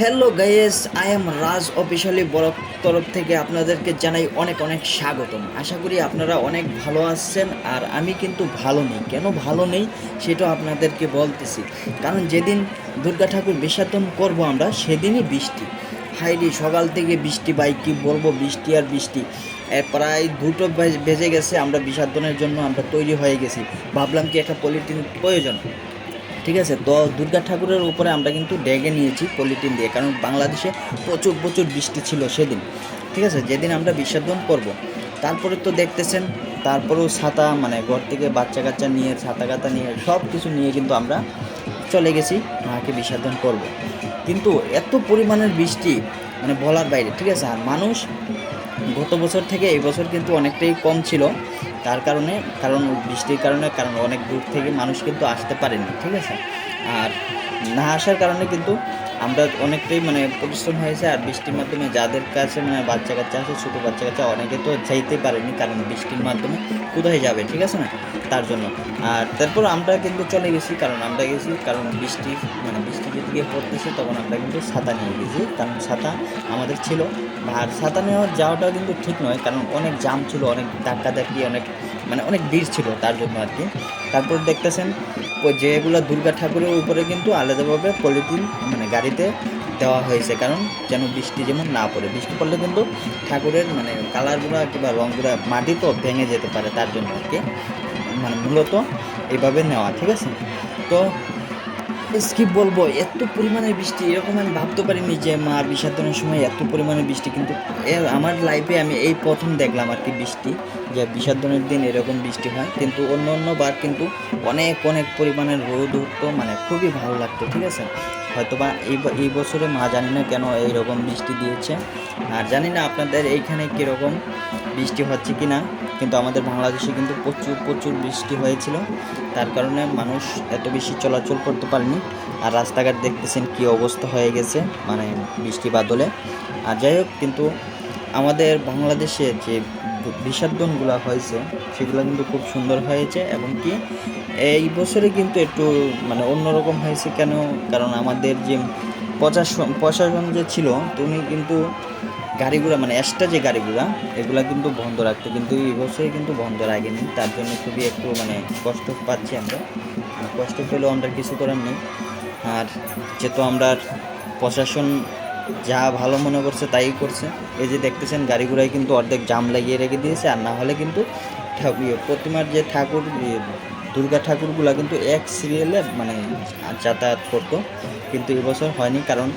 Hello guys I am Raj officially বড় তরফ থেকে আপনাদেরকে জানাই অনেক অনেক স্বাগতম। আশা করি আপনারা অনেক ভালো আছেন আর আমি কিন্তু ভালো নেই। কেন ভালো নেই সেটা আপনাদেরকে বলতেছি। কারণ যেদিন দুর্গা ঠাকুর বিসর্জন করব আমরা, সেদিনই বৃষ্টি। হাইরি সকাল থেকে বৃষ্টি বাই কি বলব বৃষ্টি আর বৃষ্টি। প্রায় দুটো বেজে গেছে আমরা বিসর্জনের জন্য আমরা তৈরি হয়ে গেছি। ভাবলাম কি একটা পলিথিন প্রয়োজন। ঠিক আছে? তো দুর্গা ঠাকুরের উপরে আমরা কিন্তু ডেগে নিয়েছি পলিথিন দিয়ে, কারণ বাংলাদেশে প্রচুর প্রচুর বৃষ্টি ছিল সেদিন। ঠিক আছে? যেদিন আমরা বিসর্জন করব। তারপরে তো দেখতেছেন, তারপরেও ছাতা মানে ঘর থেকে বাচ্চা কাচ্চা নিয়ে, ছাতা কাতা নিয়ে, সব কিছু নিয়ে কিন্তু আমরা চলে গেছি মাকে বিসর্জন করব। কিন্তু এত পরিমাণের বৃষ্টি মানে বলার বাইরে, ঠিক আছে? আর মানুষ গত বছর থেকে এই বছর কিন্তু অনেকটাই কম ছিল। তার কারণে, কারণ বৃষ্টির কারণে, কারণ অনেক দূর থেকে মানুষ কিন্তু আসতে পারেনি, ঠিক আছে? আর না আসার কারণে কিন্তু আমরা অনেকটাই মানে পরিশ্রম হয়েছে, আর বৃষ্টির মাধ্যমে যাদের কাছে মানে বাচ্চা কাচ্চা আছে, ছোটো বাচ্চা কাচ্চা অনেকে তো যাইতে পারেনি, কারণ বৃষ্টির মাধ্যমে কোথায় যাবে, ঠিক আছে না? তার জন্য। আর তারপর আমরা কিন্তু চলে গেছি, কারণ আমরা গেছি, কারণ বৃষ্টি মানে বৃষ্টি যেদিকে পড়তেছে, তখন আমরা কিন্তু ছাতা নিয়ে গেছি, কারণ ছাতা আমাদের ছিল। আর ছাতা নেওয়ার যাওয়াটাও কিন্তু ঠিক নয়, কারণ অনেক জাম ছিল, অনেক ধাক্কা ধাক্কি অনেক মানে অনেক ভিড় ছিল তার জন্য আর কি। তারপর দেখতেছেন যেগুলো দুর্গা ঠাকুরের উপরে কিন্তু আলাদাভাবে পলিথিন মানে গাড়িতে দেওয়া হয়েছে, কারণ যেন বৃষ্টি যেমন না পড়ে। বৃষ্টি পড়লে কিন্তু ঠাকুরের মানে কালারগুলো কিংবা রঙগুলো মাটি তো ভেঙে যেতে পারে তার জন্য আর কি। মানে মূলত এইভাবে নেওয়া, ঠিক আছে? তো কি বলব, এত পরিমাণে বৃষ্টি, এরকম আমি ভাবতে পারিনি যে মার বিসর্জনের সময় এত পরিমাণে বৃষ্টি, কিন্তু আমার লাইফে আমি এই প্রথম দেখলাম আর কি বৃষ্টি। যে বিসর্জনের দিন এরকম বৃষ্টি হয়। কিন্তু অন্য অন্য বার কিন্তু অনেক অনেক পরিমাণের রোদ উঠতো মানে খুবই ভালো লাগতো, ঠিক আছে? হয়তো বা, এই এই বছরে, মা জানি না কেন এইরকম বৃষ্টি দিয়েছে। আর জানি না আপনাদের এইখানে কীরকম বৃষ্টি হচ্ছে কি না কিন্তু আমাদের বাংলাদেশে কিন্তু প্রচুর প্রচুর বৃষ্টি হয়েছিল। তার কারণে মানুষ এত বেশি চলাচল করতে পারেনি। আর রাস্তাঘাট দেখতেছেন কি অবস্থা হয়ে গেছে মানে বৃষ্টি বাদলে। আর যাই হোক, কিন্তু আমাদের বাংলাদেশে যে বিসর্জনগুলো হয়েছে, সেগুলো কিন্তু খুব সুন্দর হয়েছে এবং কি এই বছরে কিন্তু একটু মানে অন্যরকম হয়েছে কেন? কারণ আমাদের যে প্রশাসন প্রশাসন যে ছিল তুমি কিন্তু গাড়িগুলো মানে এক্সট্রা যে গাড়িগুলা, এগুলা কিন্তু বন্ধ রাখতো। কিন্তু এই বছরে কিন্তু বন্ধ রাখেনি। তার জন্য খুবই একটু মানে কষ্ট পাচ্ছি আমরা। কষ্ট পেলেও আমরা কিছু করার নেই। আর যেহেতু আমরা প্রশাসন যা ভালো মনে করছে তাই করছে। এই যে দেখতেছেন গাড়িগুলাই কিন্তু অর্ধেক জাম লাগিয়ে রেখে দিয়েছে আর না হলে কিন্তু ইয়ে, প্রতিমার যে ঠাকুর ইয়ে, দুর্গা ঠাকুরগুলা কিন্তু এক সিরিয়ালে মানে যাতায়াত করতো। কিন্তু এবছর হয়নি কারণ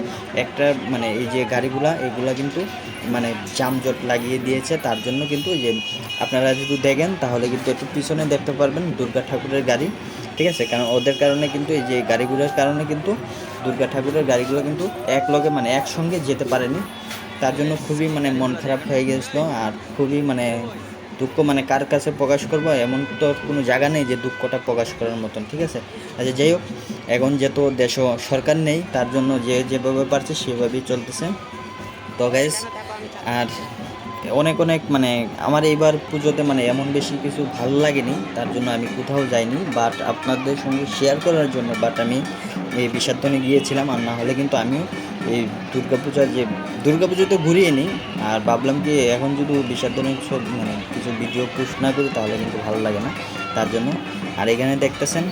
একটা মানে এই যে গাড়িগুলা এগুলা কিন্তু মানে জামজট লাগিয়ে দিয়েছে। তার জন্য কিন্তু যে আপনারা যদি দেখেন তাহলে কিন্তু একটু পিছনে দেখতে পারবেন দুর্গা ঠাকুরের গাড়ি। ঠিক আছে? কারণ ওদের কারণে কিন্তু এই যে গাড়িগুলোর কারণে কিন্তু দুর্গা ঠাকুরের গাড়িগুলো কিন্তু এক লগে মানে একসঙ্গে যেতে পারেনি। তার জন্য খুবই মানে মন খারাপ হয়ে গেছিল আর খুবই মানে দুঃখ মানে কার কাছে প্রকাশ করব এমন তো কোনো জায়গা নেই যে দুঃখটা প্রকাশ করার মতন, ঠিক আছে? আচ্ছা যাই হোক, এখন যেহেতু দেশ সরকার নেই, তার জন্য যে যেভাবে পারছে সেভাবেই চলতেছে। তো গাইজ আর অনেক অনেক মানে আমার এইবার পুজোতে মানে এমন বেশি কিছু ভালো লাগেনি, তার জন্য আমি কোথাও যাইনি বাট আপনাদের সঙ্গে শেয়ার করার জন্য বাট আমি এই বিসর্জনে গিয়েছিলাম, আর না হলে কিন্তু আমিও এই দুর্গাপূজার যে দুর্গাপুজো তো ঘুরিয়ে নিই, আর ভাবলাম কি এখন যদি বিসর্জনের সব মানে কিছু ভিডিও পোস্ট না করি, তাহলে কিন্তু ভালো লাগে না, তার জন্য। আর এখানে দেখতেছেন,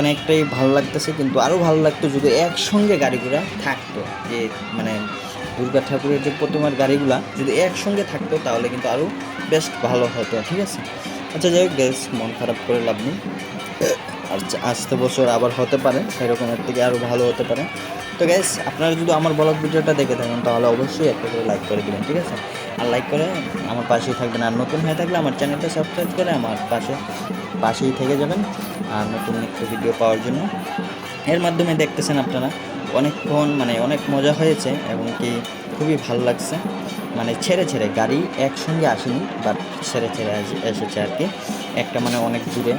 অনেকটাই ভালো লাগতেছে, কিন্তু আরও ভালো লাগতো যদি একসঙ্গে গাড়িগুলা থাকতো, যে মানে দুর্গা ঠাকুরের যে প্রতিমার গাড়িগুলা যদি একসঙ্গে থাকতো, তাহলে কিন্তু আরও বেশ ভালো হতো, ঠিক আছে? আচ্ছা যাই হোক বেশ মন খারাপ করে লাভ নেই। আর আসতে বছর আবার হতে পারে এরকমের থেকে আরও ভালো হতে পারে। তো গ্যাস আপনারা যদি আমার ব্লগ ভিডিওটা দেখে থাকেন, তাহলে অবশ্যই একটা করে লাইক করে দেবেন, ঠিক আছে? আর লাইক করে আমার পাশেই থাকবেন। আর নতুন হয়ে থাকলে আমার চ্যানেলটা সাবস্ক্রাইব করে আমার পাশে, পাশেই থেকে যাবেন। আর নতুন একটা ভিডিও পাওয়ার জন্য। এর মাধ্যমে দেখতেছেন আপনারা অনেকক্ষণ মানে অনেক মজা হয়েছে এবং কি খুবই ভালো লাগছে। মানে ছেড়ে ছেড়ে, গাড়ি একসঙ্গে আসেনি বাট ছেড়ে ছেড়ে এসেছে আর কি। একটা মানে অনেক দূরে।